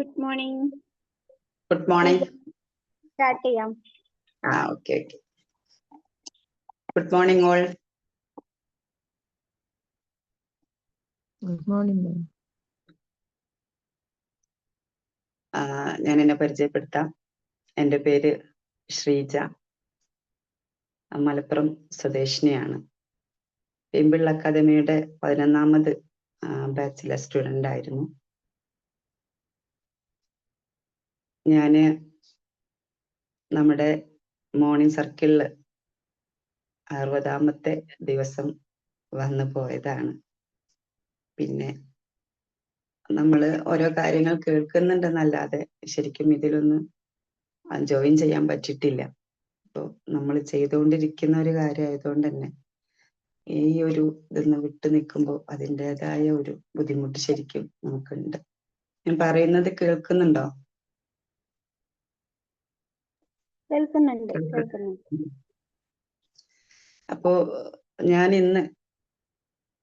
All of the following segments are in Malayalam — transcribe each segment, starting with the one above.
Good morning good morning start ചെയ്യാം. ആ okay okay good morning all good morning ഞാൻ എന്നെ പരിചയപ്പെടുത്താം. എന്റെ പേര് ശ്രീജ. മലപ്പുറം സ്വദേശിനിയാണ്. പെമ്പിൾ അക്കാദമിയുടെ പതിനൊന്നാമത് ബാച്ചിലെ സ്റ്റുഡന്റ് ആയിരുന്നു. ഞാൻ നമ്മുടെ മോർണിംഗ് സർക്കിളിൽ അറുപതാമത്തെ ദിവസം വന്നു പോയതാണ്. പിന്നെ നമ്മൾ ഓരോ കാര്യങ്ങൾ കേൾക്കുന്നുണ്ടെന്നല്ലാതെ ശരിക്കും ഇതിലൊന്നും ജോയിൻ ചെയ്യാൻ പറ്റിയിട്ടില്ല. അപ്പോൾ നമ്മൾ ചെയ്തുകൊണ്ടിരിക്കുന്ന ഒരു കാര്യമായതുകൊണ്ട് തന്നെ ഈ ഒരു ഇതൊന്ന് വിട്ടു നിൽക്കുമ്പോൾ അതിന്റെതായ ഒരു ബുദ്ധിമുട്ട് ശരിക്കും നമുക്കുണ്ട്. ഞാൻ പറയുന്നത് കേൾക്കുന്നുണ്ടോ? കേൾക്കുന്നുണ്ട് കേൾക്ക- കേൾക്കുന്നുണ്ട്. അപ്പോ ഞാൻ ഇന്ന്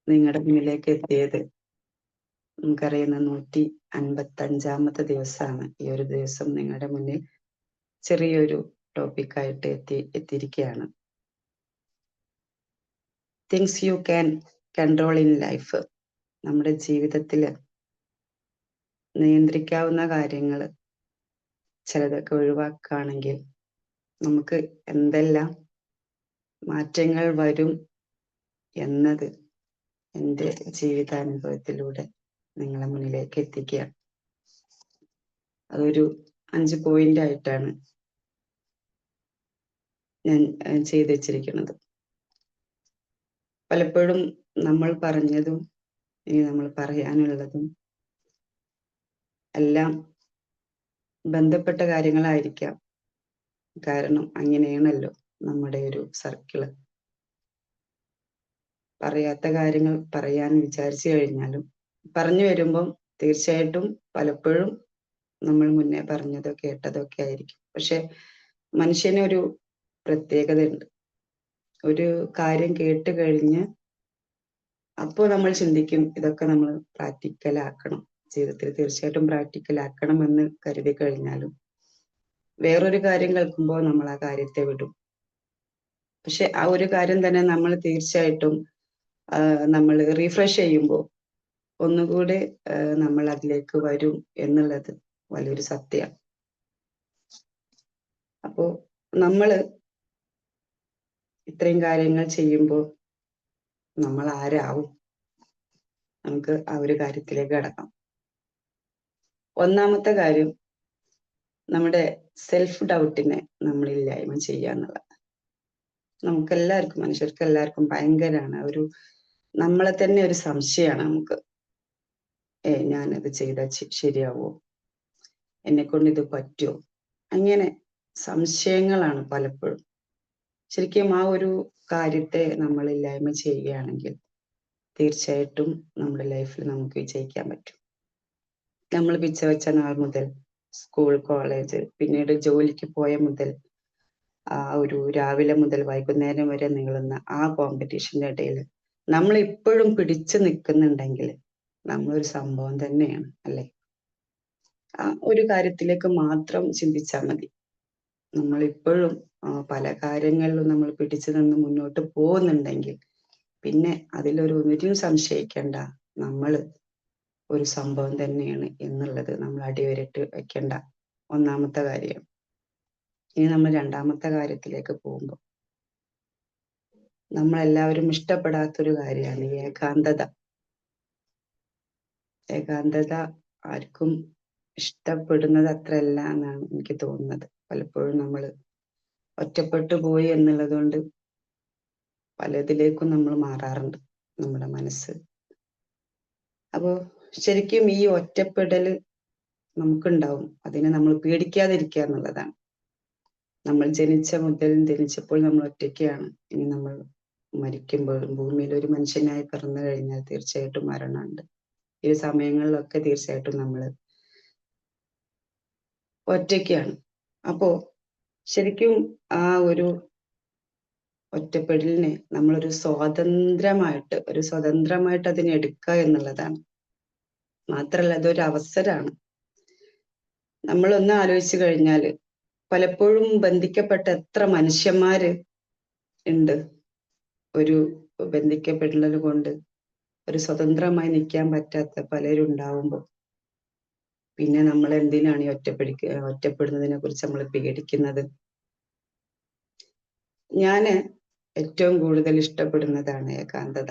നിങ്ങളുടെ മുന്നിലേക്ക് എത്തിയത് നമുക്കറിയുന്ന നൂറ്റി അൻപത്തി അഞ്ചാമത്തെ ദിവസമാണ് ഈ ഒരു ദിവസം നിങ്ങളുടെ മുന്നിൽ ചെറിയൊരു ടോപ്പിക്കായിട്ട് എത്തി എത്തിയിരിക്കുകയാണ് things you can control in life നമ്മുടെ ജീവിതത്തിൽ നിയന്ത്രിക്കാവുന്ന കാര്യങ്ങൾ ചിലതൊക്കെ ഒഴിവാക്കുകയാണെങ്കിൽ നമുക്ക് എന്തെല്ലാം മാറ്റങ്ങൾ വരും എന്നത് എന്റെ ജീവിതാനുഭവത്തിലൂടെ നിങ്ങളെ മുന്നിലേക്ക് എത്തിക്കുകയാണ് അതൊരു അഞ്ച് പോയിന്റ് ആയിട്ടാണ് ഞാൻ ചെയ്തു വെച്ചിരിക്കുന്നത്. പലപ്പോഴും നമ്മൾ പറഞ്ഞതും ഇനി നമ്മൾ പറയാനുള്ളതും എല്ലാം ബന്ധപ്പെട്ട കാര്യങ്ങളായിരിക്കാം. കാരണം അങ്ങനെയാണല്ലോ നമ്മുടെ ഒരു സർക്കിൾ പറയാത്ത കാര്യങ്ങൾ പറയാൻ വിചാരിച്ചു കഴിഞ്ഞാലും പറഞ്ഞു വരുമ്പം തീർച്ചയായിട്ടും പലപ്പോഴും നമ്മൾ മുന്നേ പറഞ്ഞതോ കേട്ടതോ ഒക്കെ ആയിരിക്കും. പക്ഷെ മനുഷ്യനൊരു പ്രത്യേകത ഉണ്ട് ഒരു കാര്യം കേട്ട് കഴിഞ്ഞ് അപ്പോൾ നമ്മൾ ചിന്തിക്കും ഇതൊക്കെ നമ്മൾ പ്രാക്ടിക്കലാക്കണം ജീവിതത്തിൽ തീർച്ചയായിട്ടും പ്രാക്ടിക്കലാക്കണം എന്ന് കരുതി കഴിഞ്ഞാലും വേറൊരു കാര്യം കേൾക്കുമ്പോൾ നമ്മൾ ആ കാര്യത്തെ വിടും. പക്ഷെ ആ ഒരു കാര്യം തന്നെ നമ്മൾ തീർച്ചയായിട്ടും നമ്മൾ റീഫ്രഷ് ചെയ്യുമ്പോൾ ഒന്നുകൂടി നമ്മൾ അതിലേക്ക് വരും എന്നുള്ളത് വലിയൊരു സത്യമാണ് അപ്പോ നമ്മൾ ഇത്രയും കാര്യങ്ങൾ ചെയ്യുമ്പോൾ നമ്മൾ ആരാവും? നമുക്ക് ആ ഒരു കാര്യത്തിലേക്ക് കടക്കാം. ഒന്നാമത്തെ കാര്യം നമ്മുടെ സെൽഫ് ഡൗട്ടിനെ നമ്മൾ ഇല്ലായ്മ ചെയ്യുക എന്നുള്ളത്. നമുക്ക് എല്ലാവർക്കും മനുഷ്യർക്ക് എല്ലാവർക്കും ഭയങ്കരമാണ്. ഒരു നമ്മളെ തന്നെ ഒരു സംശയമാണ് നമുക്ക്. ഏ ഞാനത് ചെയ്താൽ ശരിയാവോ? എന്നെ കൊണ്ട് ഇത് പറ്റുമോ അങ്ങനെ സംശയങ്ങളാണ് പലപ്പോഴും. ശരിക്കും ആ ഒരു കാര്യത്തെ നമ്മൾ ഇല്ലായ്മ ചെയ്യുകയാണെങ്കിൽ തീർച്ചയായിട്ടും നമ്മുടെ ലൈഫിൽ നമുക്ക് വിജയിക്കാൻ പറ്റും. നമ്മൾ പിച്ച വെച്ച നാൾ മുതൽ സ്കൂൾ കോളേജ് പിന്നീട് ജോലിക്ക് പോയ മുതൽ ആ ഒരു രാവിലെ മുതൽ വൈകുന്നേരം വരെ നീളുന്ന ആ കോമ്പറ്റീഷന്റെ ഇടയിൽ നമ്മൾ ഇപ്പോഴും പിടിച്ചു നിൽക്കുന്നുണ്ടെങ്കിൽ നമ്മളൊരു സംഭവം തന്നെയാണ് അല്ലെ? ആ ഒരു കാര്യത്തിലേക്ക് മാത്രം ചിന്തിച്ചാൽ മതി. നമ്മൾ ഇപ്പോഴും പല കാര്യങ്ങളിലും നമ്മൾ പിടിച്ചു നിന്ന് മുന്നോട്ട് പോകുന്നുണ്ടെങ്കിൽ പിന്നെ അതിലൊരു ഒന്നിനും സംശയിക്കേണ്ട നമ്മൾ ഒരു സംഭവം തന്നെയാണ് എന്നുള്ളത് നമ്മൾ അടിവരട്ട് വെക്കേണ്ട ഒന്നാമത്തെ കാര്യം. ഇനി നമ്മൾ രണ്ടാമത്തെ കാര്യത്തിലേക്ക് പോകുമ്പോൾ നമ്മളെല്ലാവരും ഇഷ്ടപ്പെടാത്തൊരു കാര്യമാണ് ഏകാന്തത. ഏകാന്തത ആർക്കും ഇഷ്ടപ്പെടുന്നത് അത്രയല്ല എന്നാണ് എനിക്ക് തോന്നുന്നത്. പലപ്പോഴും നമ്മൾ ഒറ്റപ്പെട്ടു പോയി എന്നുള്ളത് കൊണ്ട് പലതിലേക്കും നമ്മൾ മാറാറുണ്ട് നമ്മുടെ മനസ്സ്. അപ്പോ ശരിക്കും ഈ ഒറ്റപ്പെടൽ നമുക്കുണ്ടാവും. അതിനെ നമ്മൾ പേടിക്കാതിരിക്കുക എന്നുള്ളതാണ്. നമ്മൾ ജനിച്ച മുതൽ ജനിച്ചപ്പോൾ നമ്മൾ ഒറ്റയ്ക്കാണ്. ഇനി നമ്മൾ മരിക്കുമ്പോൾ ഭൂമിയിൽ ഒരു മനുഷ്യനായി പിറന്നു കഴിഞ്ഞാൽ തീർച്ചയായിട്ടും മരണമുണ്ട്. ഈ സമയങ്ങളിലൊക്കെ തീർച്ചയായിട്ടും നമ്മൾ ഒറ്റയ്ക്കാണ്. അപ്പോ ശരിക്കും ആ ഒരു ഒറ്റപ്പെടലിനെ നമ്മളൊരു സ്വാതന്ത്ര്യമായിട്ട് ഒരു സ്വതന്ത്രമായിട്ട് അതിനെ എടുക്കുക എന്നുള്ളതാണ്. മാത്രല്ല അതൊരു അവസരമാണ് നമ്മളൊന്ന് ആലോചിച്ചു കഴിഞ്ഞാൽ പലപ്പോഴും ബന്ധിക്കപ്പെട്ട എത്ര മനുഷ്യന്മാര് ഉണ്ട്. ഒരു ബന്ധിക്കപ്പെടുന്നത് കൊണ്ട് ഒരു സ്വതന്ത്രമായി നിൽക്കാൻ പറ്റാത്ത പലരും ഉണ്ടാവുമ്പോൾ പിന്നെ നമ്മൾ എന്തിനാണ് ഈ ഒറ്റപ്പെടിക്ക ഒറ്റപ്പെടുന്നതിനെ കുറിച്ച് നമ്മൾ പേടിക്കുന്നത് ഞാൻ ഏറ്റവും കൂടുതൽ ഇഷ്ടപ്പെടുന്നതാണ് ഏകാന്തത.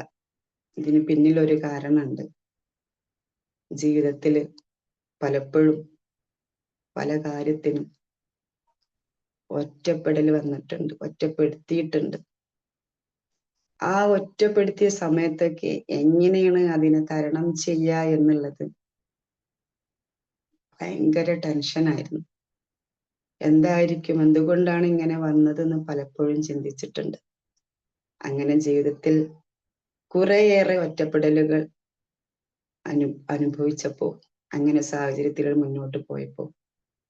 ഇതിന് പിന്നിൽ ഒരു കാരണമുണ്ട്. ജീവിതത്തിൽ പലപ്പോഴും പല കാര്യത്തിനും ഒറ്റപ്പെടൽ വന്നിട്ടുണ്ട് ഒറ്റപ്പെടുത്തിയിട്ടുണ്ട്. ആ ഒറ്റപ്പെടുത്തിയ സമയത്തൊക്കെ എങ്ങനെയാണ് അതിനെ തരണം ചെയ്യുക എന്നുള്ളത് ഭയങ്കര ടെൻഷനായിരുന്നു. എന്തായിരിക്കും എന്തുകൊണ്ടാണ് ഇങ്ങനെ വന്നതെന്ന് പലപ്പോഴും ചിന്തിച്ചിട്ടുണ്ട്. അങ്ങനെ ജീവിതത്തിൽ കുറേയേറെ ഒറ്റപ്പെടലുകൾ അനു അനുഭവിച്ചപ്പോൾ അങ്ങനെ സാഹചര്യത്തിൽ മുന്നോട്ട് പോയപ്പോൾ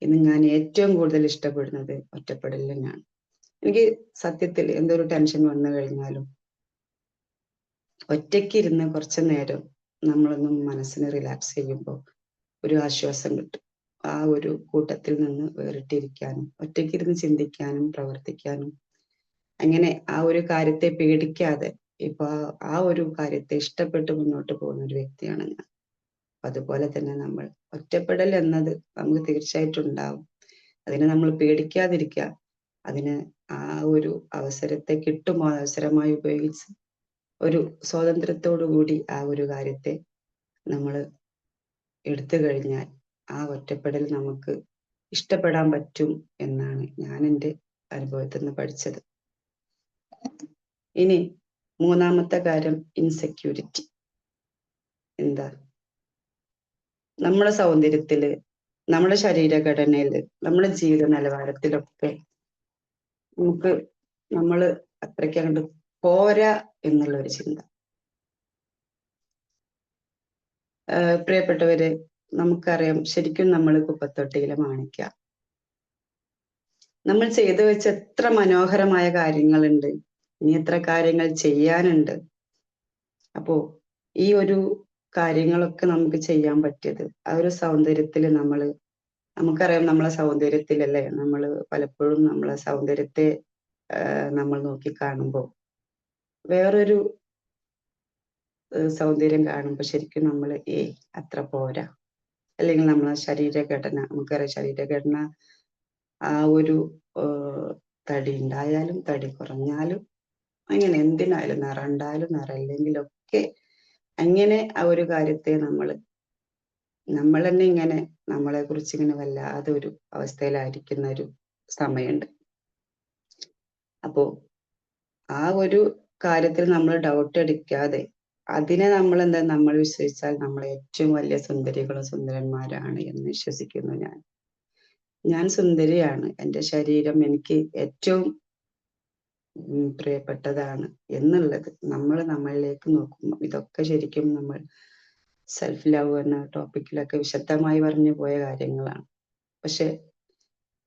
ഇന്ന് ഞാൻ ഏറ്റവും കൂടുതൽ ഇഷ്ടപ്പെടുന്നത് ഒറ്റപ്പെടൽ തന്നെയാണ് എനിക്ക് സത്യത്തിൽ എന്തൊരു ടെൻഷൻ വന്നു കഴിഞ്ഞാലും ഒറ്റയ്ക്ക് ഇരുന്ന് കുറച്ചു നേരം നമ്മളൊന്നും മനസ്സിന് റിലാക്സ് ചെയ്യുമ്പോൾ ഒരു ആശ്വാസം കിട്ടും. ആ ഒരു കൂട്ടത്തിൽ നിന്ന് വേറിട്ടിരിക്കാനും ഒറ്റയ്ക്കിരുന്ന് ചിന്തിക്കാനും പ്രവർത്തിക്കാനും അങ്ങനെ ആ ഒരു കാര്യത്തെ പേടിക്കാതെ ഇപ്പൊ ആ- ഒരു കാര്യത്തെ ഇഷ്ടപ്പെട്ട് മുന്നോട്ട് പോകുന്ന ഒരു വ്യക്തിയാണ് ഞാൻ. അതുപോലെ തന്നെ നമ്മൾ ഒറ്റപ്പെടൽ എന്നത് നമുക്ക് തീർച്ചയായിട്ടും ഉണ്ടാവും. അതിനെ നമ്മൾ പേടിക്കാതിരിക്കുക. അതിന് ആ ഒരു അവസരത്തെ കിട്ടുമോ അവസരമായി ഉപയോഗിച്ച് ഒരു കൂടി ആ ഒരു കാര്യത്തെ നമ്മൾ എടുത്തു കഴിഞ്ഞാൽ ആ ഒറ്റപ്പെടൽ നമുക്ക് ഇഷ്ടപ്പെടാൻ പറ്റും എന്നാണ് ഞാൻ എന്റെ അനുഭവത്തിൽ നിന്ന് പഠിച്ചത്. ഇനി മൂന്നാമത്തെ കാര്യം ഇൻസെക്യൂരിറ്റി എന്താ? നമ്മുടെ സൗന്ദര്യത്തിൽ നമ്മുടെ ശരീരഘടനയിൽ നമ്മുടെ ജീവിത നിലവാരത്തിലൊക്കെ നമുക്ക് നമ്മൾ അത്രയ്ക്ക് അങ്ങോട്ട് പോരാ എന്നുള്ള ഒരു ചിന്ത പ്രിയപ്പെട്ടവരെ നമുക്കറിയാം ശരിക്കും നമ്മൾ കുപ്പത്തൊട്ടിയിലെ മാണിക്ക. നമ്മൾ ചെയ്തു വെച്ച എത്ര മനോഹരമായ കാര്യങ്ങളുണ്ട്. ഇനി എത്ര കാര്യങ്ങൾ ചെയ്യാനുണ്ട്. അപ്പോ ഈ ഒരു കാര്യങ്ങളൊക്കെ നമുക്ക് ചെയ്യാൻ പറ്റിയത് ആ ഒരു സൗന്ദര്യത്തിൽ നമ്മൾ നമുക്കറിയാം നമ്മളെ സൗന്ദര്യത്തിലല്ലേ നമ്മൾ പലപ്പോഴും നമ്മളെ സൗന്ദര്യത്തെ നമ്മൾ നോക്കി കാണുമ്പോൾ വേറൊരു സൗന്ദര്യം കാണുമ്പോൾ ശരിക്കും നമ്മൾ ഏ അത്ര പോരാ. അല്ലെങ്കിൽ നമ്മളെ ശരീരഘടന നമുക്കറിയാം ശരീരഘടന ആ ഒരു തടി ഉണ്ടായാലും തടി കുറഞ്ഞാലും അങ്ങനെ എന്തിനായാലും നിറം ഉണ്ടായാലും നിറം ഇല്ലെങ്കിലും ഒക്കെ അങ്ങനെ ആ ഒരു കാര്യത്തെ നമ്മൾ നമ്മൾ തന്നെ ഇങ്ങനെ നമ്മളെ കുറിച്ച് ഇങ്ങനെ വല്ലാതെ ഒരു അവസ്ഥയിലായിരിക്കുന്ന ഒരു സമയമുണ്ട്. അപ്പോ ആ ഒരു കാര്യത്തിൽ നമ്മൾ ഡൗട്ട് എടുക്കാതെ അതിനെ നമ്മൾ എന്താ നമ്മൾ വിശ്വസിച്ചാൽ നമ്മൾ ഏറ്റവും വലിയ സുന്ദരികളും സുന്ദരന്മാരാണ് എന്ന് വിശ്വസിക്കുന്നു ഞാൻ. ഞാൻ സുന്ദരിയാണ്. എന്റെ ശരീരം എനിക്ക് ഏറ്റവും പ്രിയപ്പെട്ടതാണ് എന്നുള്ളത്. നമ്മൾ നമ്മളിലേക്ക് നോക്കുമ്പോൾ ഇതൊക്കെ ശരിക്കും നമ്മൾ സെൽഫ് ലവ് എന്ന ടോപ്പിക്കിലൊക്കെ വിശദമായി പറഞ്ഞു പോയ കാര്യങ്ങളാണ്. പക്ഷെ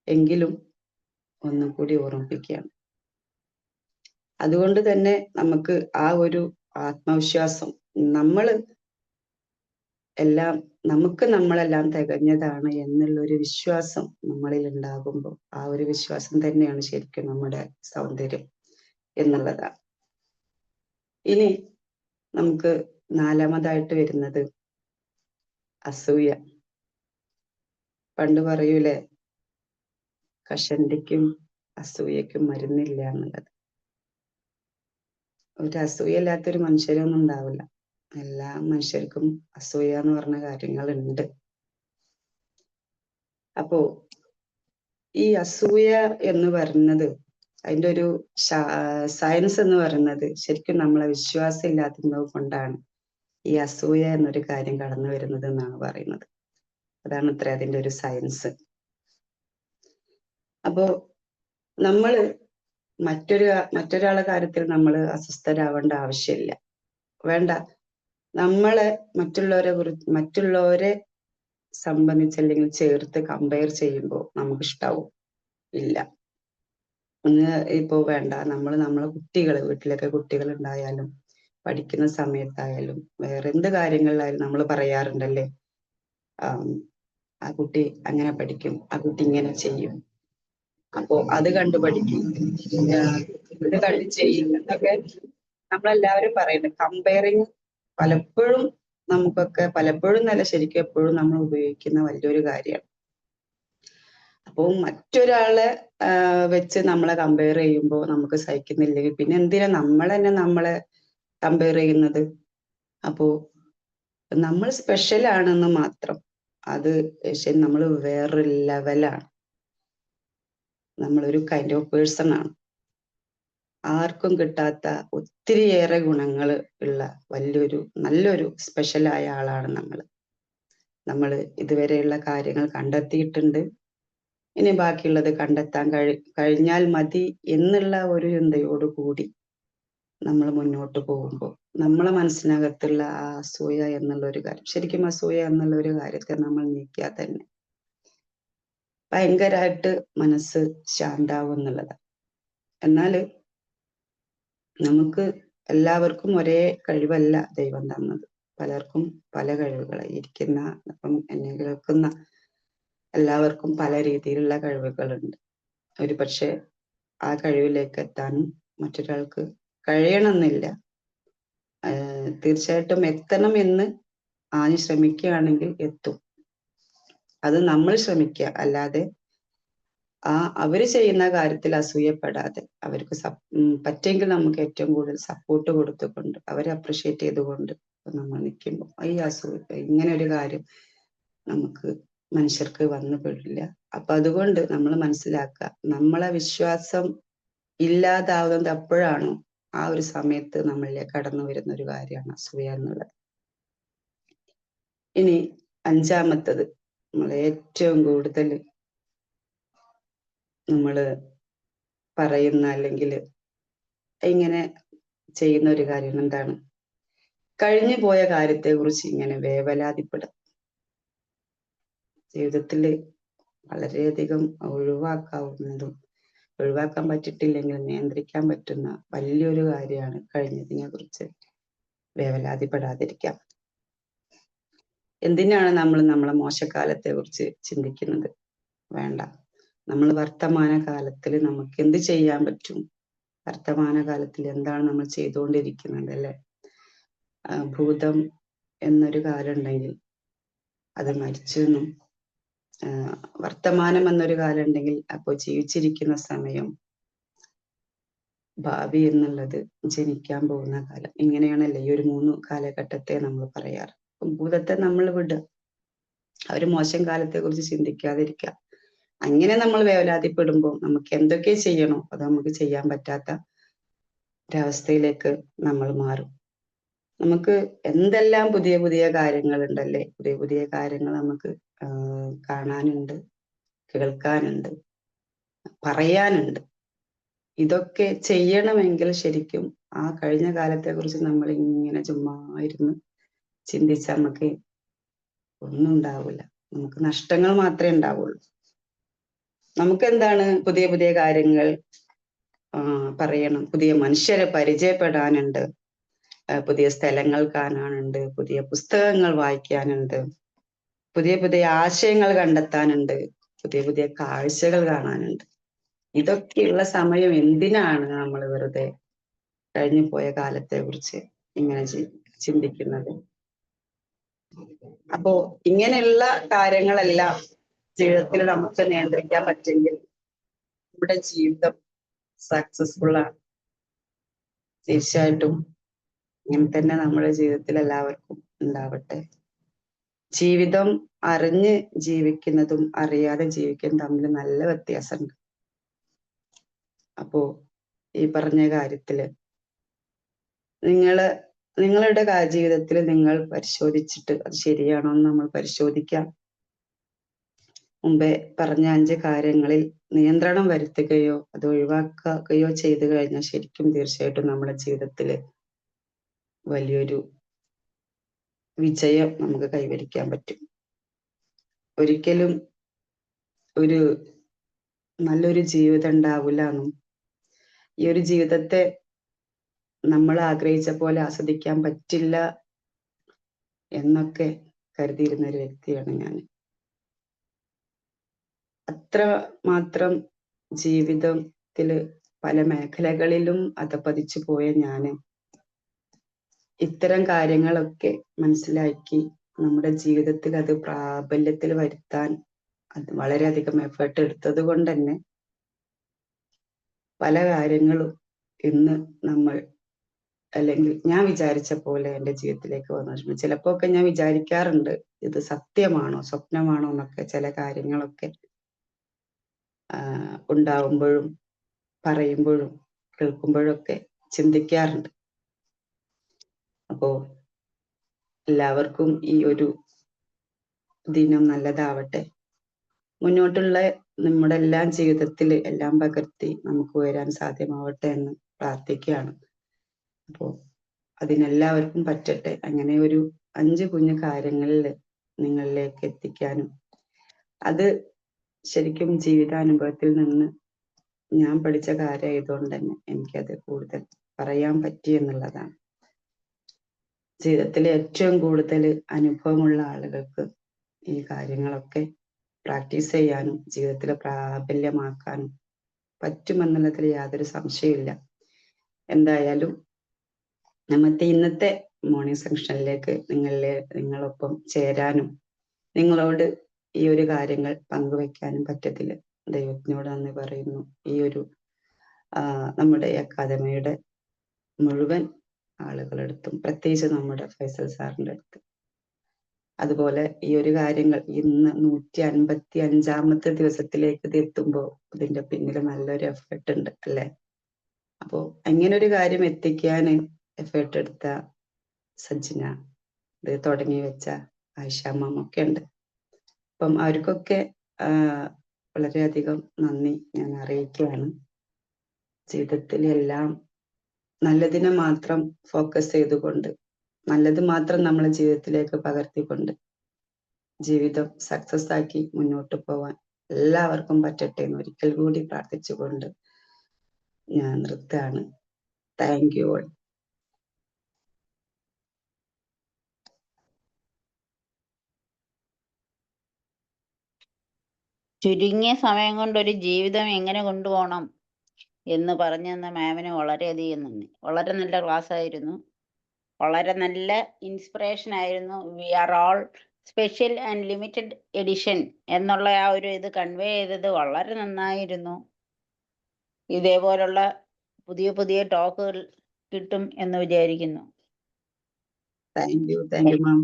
എങ്കിലും ഒന്നും കൂടി ഓർമ്മിപ്പിക്കുകയാണ്. അതുകൊണ്ട് തന്നെ നമുക്ക് ആ ഒരു ആത്മവിശ്വാസം നമ്മൾ എല്ലാം നമുക്ക് നമ്മളെല്ലാം തികഞ്ഞതാണ് എന്നുള്ള ഒരു വിശ്വാസം നമ്മളിൽ ഉണ്ടാകുമ്പോൾ ആ ഒരു വിശ്വാസം തന്നെയാണ് ശരിക്കും നമ്മുടെ സൗന്ദര്യം. എന്നുള്ളതാണ്. ഇനി നമുക്ക് നാലാമതായിട്ട് വരുന്നത് അസൂയ. പണ്ട് പറയൂലേ കഷണ്ടിക്കും അസൂയക്കും മരുന്നില്ല എന്നുള്ളത്. ഒരു അസൂയല്ലാത്തൊരു മനുഷ്യരൊന്നും ഉണ്ടാവില്ല. എല്ലാ മനുഷ്യർക്കും അസൂയ എന്ന് പറഞ്ഞ കാര്യങ്ങളുണ്ട്. അപ്പോ ഈ അസൂയ എന്ന് പറയുന്നത് അതിന്റെ ഒരു സയൻസ് എന്ന് പറയുന്നത് ശരിക്കും നമ്മളെ വിശ്വാസം ഇല്ലാത്തത് കൊണ്ടാണ് ഈ അസൂയ എന്നൊരു കാര്യം കടന്നു വരുന്നത് എന്നാണ് പറയുന്നത്. അതാണ് ഇത്ര അതിന്റെ ഒരു സയൻസ് അപ്പോ നമ്മൾ മറ്റൊരു മറ്റൊരാളെ കാര്യത്തിൽ നമ്മൾ അസ്വസ്ഥരാവേണ്ട ആവശ്യമില്ല. വേണ്ട. നമ്മളെ മറ്റുള്ളവരെ കുറിച്ച് മറ്റുള്ളവരെ സംബന്ധിച്ച് അല്ലെങ്കിൽ ചേർത്ത് കമ്പയർ ചെയ്യുമ്പോൾ നമുക്ക് ഇഷ്ടാവും ഇല്ല. ഒന്ന് ഇപ്പൊ വേണ്ട. നമ്മൾ നമ്മളെ കുട്ടികളെ വീട്ടിലൊക്കെ കുട്ടികൾ ഉണ്ടായാലും പഠിക്കുന്ന സമയത്തായാലും വേറെ എന്ത് കാര്യങ്ങളിലായാലും നമ്മൾ പറയാറുണ്ടല്ലേ? ആം, കുട്ടി അങ്ങനെ പഠിക്കും ആ കുട്ടി ഇങ്ങനെ ചെയ്യും. അപ്പോ അത് കണ്ടു പഠിക്കും. ഇത് കണ്ട് ചെയ്യും എന്നൊക്കെ നമ്മളെല്ലാവരും പറയുന്നത്. കമ്പയറിങ് പലപ്പോഴും നമുക്കൊക്കെ പലപ്പോഴും നല്ല ശരിക്കും എപ്പോഴും നമ്മൾ ഉപയോഗിക്കുന്ന വലിയൊരു കാര്യമാണ്. അപ്പോൾ മറ്റൊരാളെ വെച്ച് നമ്മളെ കമ്പയർ ചെയ്യുമ്പോൾ നമുക്ക് സഹിക്കുന്നില്ലെങ്കിൽ പിന്നെ എന്തിനാ നമ്മൾ തന്നെ നമ്മളെ കമ്പയർ ചെയ്യുന്നത്? അപ്പോ നമ്മൾ സ്പെഷ്യൽ ആണെന്ന് മാത്രം അത് പക്ഷെ നമ്മൾ വേറൊരു ലെവലാണ് നമ്മളൊരു കൈൻഡ് ഓഫ് പേഴ്സൺ ആണ്. ആർക്കും കിട്ടാത്ത ഒത്തിരിയേറെ ഗുണങ്ങൾ ഉള്ള വലിയൊരു നല്ലൊരു സ്പെഷ്യൽ ആയ ആളാണ് നമ്മൾ നമ്മൾ ഇതുവരെയുള്ള കാര്യങ്ങൾ കണ്ടെത്തിയിട്ടുണ്ട്. ഇനി ബാക്കിയുള്ളത് കണ്ടെത്താൻ കഴി കഴിഞ്ഞാൽ മതി എന്നുള്ള ഒരു ചിന്തയോട് കൂടി നമ്മൾ മുന്നോട്ട് പോകുമ്പോൾ. നമ്മളെ മനസ്സിനകത്തുള്ള ആ അസൂയ എന്നുള്ള ഒരു കാര്യം ശരിക്കും അസൂയ എന്നുള്ള ഒരു കാര്യത്തെ നമ്മൾ നീക്കിയാൽ തന്നെ ഭയങ്കരമായിട്ട് മനസ്സ് ശാന്താവും എന്നുള്ളതാണ്. എന്നാൽ നമുക്ക് എല്ലാവർക്കും ഒരേ കഴിവല്ല ദൈവം തന്നത്. പലർക്കും പല കഴിവുകൾ ഇരിക്കുന്ന ഇപ്പം എന്നെ കേൾക്കുന്ന എല്ലാവർക്കും പല രീതിയിലുള്ള കഴിവുകളുണ്ട്. ഒരു പക്ഷെ ആ കഴിവിലേക്ക് എത്താനും മറ്റൊരാൾക്ക് കഴിയണമെന്നില്ല. തീർച്ചയായിട്ടും എത്തണം എന്ന് ആഞ്ഞ് ശ്രമിക്കുകയാണെങ്കിൽ എത്തും. അത് നമ്മൾ ശ്രമിക്കുക. അല്ലാതെ ആ അവർ ചെയ്യുന്ന കാര്യത്തിൽ അസൂയപ്പെടാതെ അവർക്ക് പറ്റെങ്കിൽ നമുക്ക് ഏറ്റവും കൂടുതൽ സപ്പോർട്ട് കൊടുത്തുകൊണ്ട് അവരെ അപ്രീഷിയേറ്റ് ചെയ്തുകൊണ്ട് നമ്മൾ നിൽക്കുമ്പോൾ ഈ അസൂയ ഇങ്ങനെ ഒരു കാര്യം നമുക്ക് മനുഷ്യർക്ക് വന്നു പെടില്ല. അപ്പൊ അതുകൊണ്ട് നമ്മൾ മനസ്സിലാക്കുക നമ്മളെ വിശ്വാസം ഇല്ലാതാവുന്നത് അപ്പോഴാണോ ആ ഒരു സമയത്ത് നമ്മളിലേക്ക് കടന്നു വരുന്ന ഒരു കാര്യമാണ് അസൂയ എന്നുള്ളത്. ഇനി അഞ്ചാമത്തത് നമ്മൾ ഏറ്റവും കൂടുതൽ നമ്മൾ പറയുന്ന അല്ലെങ്കിൽ ഇങ്ങനെ ചെയ്യുന്ന ഒരു കാര്യം എന്താണ്? കഴിഞ്ഞു പോയ കാര്യത്തെ കുറിച്ച് ഇങ്ങനെ വേവലാതിപ്പെടും ജീവിതത്തിൽ വളരെയധികം ഒഴിവാക്കാവുന്നതും ഒഴിവാക്കാൻ പറ്റിയിട്ടില്ലെങ്കിൽ നിയന്ത്രിക്കാൻ പറ്റുന്ന വലിയൊരു കാര്യമാണ് കഴിഞ്ഞതിനെ കുറിച്ച് വേവലാതിപ്പെടാതിരിക്കാം എന്തിനാണ് നമ്മൾ നമ്മളെ മോശക്കാലത്തെ കുറിച്ച് ചിന്തിക്കുന്നത്? വേണ്ട. നമ്മൾ വർത്തമാന കാലത്തിൽ നമുക്ക് എന്ത് ചെയ്യാൻ പറ്റും? വർത്തമാന കാലത്തിൽ എന്താണ് നമ്മൾ ചെയ്തുകൊണ്ടിരിക്കുന്നത് അല്ലെ? ഭൂതം എന്നൊരു കാലം ഉണ്ടെങ്കിൽ അത് മരിച്ചു എന്നും വർത്തമാനം എന്നൊരു കാലം ഉണ്ടെങ്കിൽ അപ്പോൾ ജീവിച്ചിരിക്കുന്ന സമയം ഭാവി എന്നുള്ളത് ജനിക്കാൻ പോകുന്ന കാലം. ഇങ്ങനെയാണല്ലേ ഈ ഒരു മൂന്ന് കാലഘട്ടത്തെ നമ്മൾ പറയാറ്. ഭൂതത്തെ നമ്മൾ വിടുക. ആ ഒരു മോശം കാലത്തെ കുറിച്ച് ചിന്തിക്കാതിരിക്കുക. അങ്ങനെ നമ്മൾ വേവലാതിപ്പെടുമ്പോൾ നമുക്ക് എന്തൊക്കെ ചെയ്യണോ അത് നമുക്ക് ചെയ്യാൻ പറ്റാത്ത ഒരവസ്ഥയിലേക്ക് നമ്മൾ മാറും. നമുക്ക് എന്തെല്ലാം പുതിയ പുതിയ കാര്യങ്ങൾ ഉണ്ടല്ലേ പുതിയ പുതിയ കാര്യങ്ങൾ നമുക്ക് കാണാനുണ്ട് കേൾക്കാനുണ്ട് പറയാനുണ്ട്. ഇതൊക്കെ ചെയ്യണമെങ്കിൽ ശരിക്കും ആ കഴിഞ്ഞ കാലത്തെ കുറിച്ച് നമ്മൾ ഇങ്ങനെ ചുമ്മാ ഇരുന്ന് ചിന്തിച്ചാൽ നമുക്ക് ഒന്നും ഉണ്ടാവില്ല നമുക്ക് നഷ്ടങ്ങൾ മാത്രമേ ഉണ്ടാവുള്ളൂ. നമുക്ക് എന്താണ് പുതിയ പുതിയ കാര്യങ്ങൾ പറയണം. പുതിയ മനുഷ്യരെ പരിചയപ്പെടാനുണ്ട്. പുതിയ സ്ഥലങ്ങൾ കാണാനുണ്ട്. പുതിയ പുസ്തകങ്ങൾ വായിക്കാനുണ്ട്. പുതിയ പുതിയ ആശയങ്ങൾ കണ്ടെത്താനുണ്ട്. പുതിയ പുതിയ കാഴ്ചകൾ കാണാനുണ്ട്. ഇതൊക്കെയുള്ള സമയം എന്തിനാണ് നമ്മൾ വെറുതെ കഴിഞ്ഞു പോയ കാലത്തെ കുറിച്ച് ഇങ്ങനെ ചിന്തിക്കുന്നത്? അപ്പോ ഇങ്ങനെയുള്ള കാര്യങ്ങളെല്ലാം ജീവിതത്തിൽ നമുക്ക് നിയന്ത്രിക്കാൻ പറ്റുമെങ്കിൽ നമ്മുടെ ജീവിതം സക്സസ്ഫുൾ ആണ്. തീർച്ചയായിട്ടും ഇങ്ങനെ തന്നെ നമ്മുടെ ജീവിതത്തിൽ എല്ലാവർക്കും ഉണ്ടാവട്ടെ. ജീവിതം അറിഞ്ഞ് ജീവിക്കുന്നതും അറിയാതെ ജീവിക്കുന്നതും തമ്മിൽ നല്ല വ്യത്യാസമുണ്ട്. അപ്പോ ഈ പറഞ്ഞ കാര്യത്തിൽ നിങ്ങൾ നിങ്ങളുടെ ജീവിതത്തിൽ നിങ്ങൾ പരിശോധിച്ചിട്ട് അത് ശരിയാണോ എന്ന് നമ്മൾ പരിശോധിക്കാം. മുമ്പേ പറഞ്ഞ അഞ്ച് കാര്യങ്ങളിൽ നിയന്ത്രണം വരുത്തുകയോ അത് ഒഴിവാക്കുകയോ ചെയ്തു കഴിഞ്ഞാൽ ശരിക്കും തീർച്ചയായിട്ടും നമ്മുടെ ജീവിതത്തിൽ വലിയൊരു വിജയം നമുക്ക് കൈവരിക്കാൻ പറ്റും. ഒരിക്കലും ഒരു നല്ലൊരു ജീവിതം ഉണ്ടാവില്ല എന്നും ഈ ഒരു ജീവിതത്തെ നമ്മൾ ആഗ്രഹിച്ച പോലെ ആസ്വദിക്കാൻ പറ്റില്ല എന്നൊക്കെ കരുതിയിരുന്ന ഒരു വ്യക്തിയാണ് ഞാൻ. അത്ര മാത്രം ജീവിതത്തിൽ പല മേഖലകളിലും അധപ്പതിച്ചു പോയ ഞാൻ ഇത്തരം കാര്യങ്ങളൊക്കെ മനസ്സിലാക്കി നമ്മുടെ ജീവിതത്തിൽ അത് പ്രാബല്യത്തിൽ വരുത്താൻ അത് വളരെയധികം എഫേർട്ട് എടുത്തത് കൊണ്ട് തന്നെ പല കാര്യങ്ങളും ഇന്ന് നമ്മൾ അല്ലെങ്കിൽ ഞാൻ വിചാരിച്ച പോലെ എന്റെ ജീവിതത്തിലേക്ക് വന്നു. ചിലപ്പോ ഒക്കെ ഞാൻ വിചാരിക്കാറുണ്ട് ഇത് സത്യമാണോ സ്വപ്നമാണോ എന്നൊക്കെ ചില കാര്യങ്ങളൊക്കെ ഉണ്ടാവുമ്പോഴും പറയുമ്പോഴും കേൾക്കുമ്പോഴൊക്കെ ചിന്തിക്കാറുണ്ട്. അപ്പോ എല്ലാവർക്കും ഈ ഒരു ദിനം നല്ലതാവട്ടെ. മുന്നോട്ടുള്ള നമ്മുടെ എല്ലാം ജീവിതത്തിൽ എല്ലാം പകർത്തി നമുക്ക് ഉയരാൻ സാധ്യമാവട്ടെ എന്ന് പ്രാർത്ഥിക്കുകയാണ്. അപ്പോ അതിനെല്ലാവർക്കും പറ്റട്ടെ. അങ്ങനെ ഒരു അഞ്ച് കുഞ്ഞു കാര്യങ്ങളിൽ നിങ്ങളിലേക്ക് എത്തിക്കാനും അത് ശരിക്കും ജീവിതാനുഭവത്തിൽ നിന്ന് ഞാൻ പഠിച്ച കാര്യമായതുകൊണ്ട് തന്നെ എനിക്കത് കൂടുതൽ പറയാൻ പറ്റി എന്നുള്ളതാണ്. ജീവിതത്തിൽ ഏറ്റവും കൂടുതൽ അനുഭവമുള്ള ആളുകൾക്ക് ഈ കാര്യങ്ങളൊക്കെ പ്രാക്ടീസ് ചെയ്യാനും ജീവിതത്തിൽ പ്രാബല്യമാക്കാനും പറ്റുമെന്നുള്ളതിൽ യാതൊരു സംശയമില്ല എന്തായാലും നമ്മത്തെ ഇന്നത്തെ മോർണിംഗ് സെക്ഷനിലേക്ക് നിങ്ങളിലെ നിങ്ങളൊപ്പം ചേരാനും നിങ്ങളോട് ഈ ഒരു കാര്യങ്ങൾ പങ്കുവെക്കാനും പറ്റത്തില്ല. ദൈവത്തിനോട് നന്ദി പറയുന്നു. ഈ ഒരു നമ്മുടെ അക്കാദമിയുടെ മുഴുവൻ ആളുകളെടുത്തും പ്രത്യേകിച്ച് നമ്മുടെ ഫൈസൽ സാറിന്റെ അടുത്ത്. അതുപോലെ ഈ ഒരു കാര്യങ്ങൾ ഇന്ന് നൂറ്റി അൻപത്തി അഞ്ചാമത്തെ ദിവസത്തിലേക്ക് ഇത് എത്തുമ്പോൾ ഇതിന്റെ പിന്നിൽ നല്ലൊരു എഫേർട്ട് ഉണ്ട് അല്ലെ? അപ്പോ അങ്ങനെ ഒരു കാര്യം എത്തിക്കാൻ എഫേർട്ട് എടുത്ത സജ്ജന ഇത് തുടങ്ങി വെച്ച ആയിഷാമ്മ ഒക്കെ ഉണ്ട്. അപ്പം അവർക്കൊക്കെ വളരെ വളരെയധികം നന്ദി ഞാൻ അറിയിക്കുകയാണ്. ജീവിതത്തിൽ എല്ലാം നല്ലതിനെ മാത്രം ഫോക്കസ് ചെയ്തുകൊണ്ട് നല്ലത് മാത്രം നമ്മളെ ജീവിതത്തിലേക്ക് പകർത്തിക്കൊണ്ട് ജീവിതം സക്സസ് ആക്കി മുന്നോട്ട് പോവാൻ എല്ലാവർക്കും പറ്റട്ടെ എന്ന് ഒരിക്കൽ കൂടി പ്രാർത്ഥിച്ചുകൊണ്ട് ഞാൻ നിർത്തുകയാണ്. താങ്ക് യു ഓൾ ചുരുങ്ങിയ സമയം കൊണ്ട് ഒരു ജീവിതം എങ്ങനെ കൊണ്ടുപോകണം? എന്ന് പറഞ്ഞു തന്ന മാമിന് വളരെയധികം നന്ദി. വളരെ നല്ല ക്ലാസ് ആയിരുന്നു വളരെ നല്ല ഇൻസ്പിറേഷൻ ആയിരുന്നു. We are all special and limited edition എന്നുള്ള ആ ഒരു ഇത് കൺവേ ചെയ്തത് വളരെ നന്നായിരുന്നു. ഇതേപോലുള്ള പുതിയ പുതിയ ടോക്കുകൾ കിട്ടും എന്ന് വിചാരിക്കുന്നു. Thank you thank you ma'am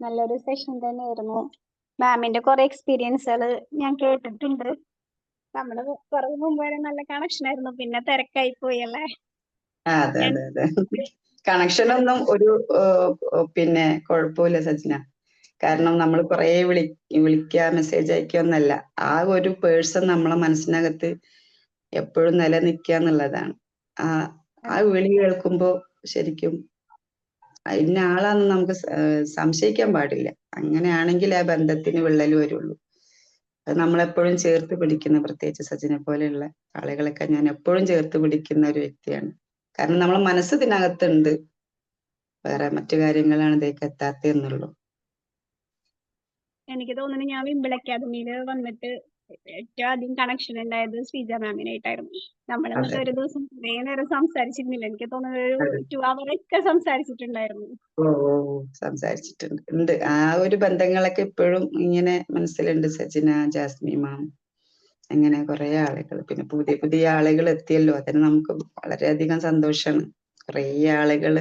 നല്ലൊരു സെഷൻ തന്നെയായിരുന്നു. മാമിന്റെ കുറെ എക്സ്പീരിയൻസുകൾ ഞാൻ കേട്ടിട്ടുണ്ട്. നമ്മൾ കുറെ മുമ്പ് വരെ നല്ല കണക്ഷൻ ആയിരുന്നു. പിന്നെ തിരക്കായി പോയി അല്ലേ? അതെ കണക്ഷൻ ഒന്നും ഒരു പിന്നെ കുഴപ്പമില്ല സജ്ന കാരണം നമ്മൾ കുറേ വിളി വിളിക്കുക മെസ്സേജ് അയക്കുക ഒന്നല്ല. ആ ഒരു പേഴ്സൺ നമ്മളെ മനസ്സിനകത്ത് എപ്പോഴും നിലനിൽക്കുക എന്നുള്ളതാണ് ആ ആ വിളി കേൾക്കുമ്പോൾ ശരിക്കും ഇന്ന ആളാന്ന് നമുക്ക് സംശയിക്കാൻ പാടില്ല. അങ്ങനെയാണെങ്കിൽ ആ ബന്ധത്തിന് വിള്ളൽ വരുള്ളൂ. അത് നമ്മളെപ്പോഴും ചേർത്ത് പിടിക്കുന്ന പ്രത്യേകിച്ച് സജിനെ പോലെയുള്ള ആളുകളൊക്കെ ഞാൻ എപ്പോഴും ചേർത്ത് പിടിക്കുന്ന ഒരു വ്യക്തിയാണ്. കാരണം നമ്മളെ മനസ്സ് ഇതിനകത്തുണ്ട്. വേറെ മറ്റു കാര്യങ്ങളാണ് ഇതേക്ക് എത്താത്തതെന്നുള്ളൂ എനിക്ക് തോന്നുന്നു ഞാൻ വിമ്പിൾ അക്കാദമിയിൽ വന്നിട്ട് ഏറ്റവും ആദ്യം കണക്ഷൻ ഉണ്ടായത് ശ്രീജ മാമിനായിട്ടായിരുന്നു നമ്മൾ എന്നിട്ട് ഒരു ദിവസം കുറേ നേരം സംസാരിച്ചിരുന്നില്ല. എനിക്ക് തോന്നുന്നു ഒരു ടു അവർ ഒക്കെ സംസാരിച്ചിട്ടുണ്ടായിരുന്നു. ഓ സംസാരിച്ചിട്ടുണ്ട്. ഉണ്ട്. ആ ഒരു ബന്ധങ്ങളൊക്കെ ഇപ്പോഴും ഇങ്ങനെ മനസ്സിലുണ്ട് സജിന ജാസ്മി മാം അങ്ങനെ കുറെ ആളുകൾ. പിന്നെ പുതിയ പുതിയ ആളുകൾ എത്തിയല്ലോ. അതിന് നമുക്ക് വളരെയധികം സന്തോഷമാണ്. കുറെ ആളുകൾ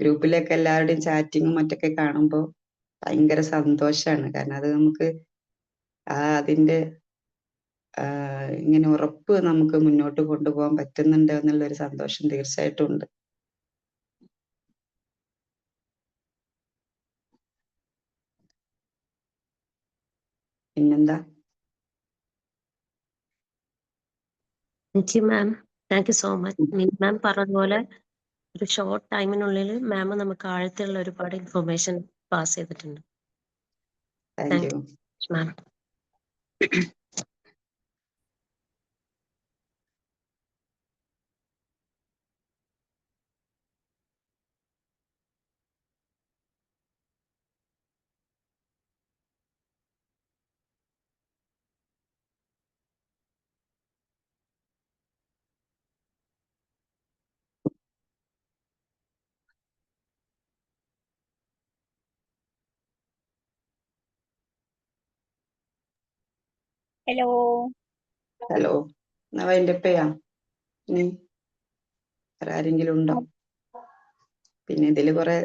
ഗ്രൂപ്പിലൊക്കെ എല്ലാവരുടെയും ചാറ്റിങ്ങും മറ്റൊക്കെ കാണുമ്പോൾ ഭയങ്കര സന്തോഷാണ് കാരണം അത് നമുക്ക് ആ അതിന്റെ ഇങ്ങനെ ഉറപ്പ് നമുക്ക് മുന്നോട്ട് കൊണ്ടുപോകാൻ പറ്റുന്നുണ്ട് എന്നുള്ള ഒരു സന്തോഷം തീർച്ചയായിട്ടും ഉണ്ട്. പിന്നെന്താ? Ma'am thank you so much ma'am പറഞ്ഞതുപോലെ ഒരു ഷോർട്ട് ടൈമിനുള്ളിൽ മാം നമുക്ക് ആഴത്തിലുള്ള ഒരുപാട് ഇൻഫർമേഷൻ പാസ് ചെയ്തിട്ടുണ്ട്. Thank you ma'am hello hello ചെയ്യാം ഇനി വേറെ ആരെങ്കിലും ഉണ്ടോ? പിന്നെ ഇതിൽ കുറെ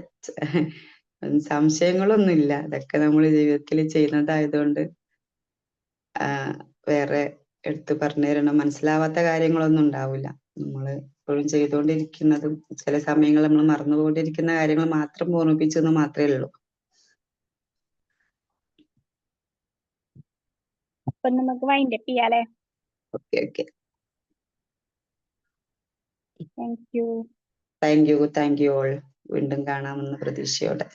സംശയങ്ങളൊന്നും ഇല്ല നമ്മൾ ജീവിതത്തിൽ ചെയ്യുന്നതായതുകൊണ്ട് വേറെ എടുത്തു പറഞ്ഞു തരണം. മനസ്സിലാവാത്ത കാര്യങ്ങളൊന്നും ഉണ്ടാവില്ല. നമ്മൾ എപ്പോഴും ചെയ്തുകൊണ്ടിരിക്കുന്നതും ചില സമയങ്ങളിൽ നമ്മൾ മറന്നുകൊണ്ടിരിക്കുന്ന കാര്യങ്ങൾ മാത്രം ഓർമ്മിപ്പിച്ചു എന്ന് മാത്രമേ ഉള്ളൂ. അപ്പൊ നമുക്ക് wind up ചെയ്യാലേ? Okay okay thank you thank you thank you all വീണ്ടും കാണാമെന്ന പ്രതീക്ഷയോടെ.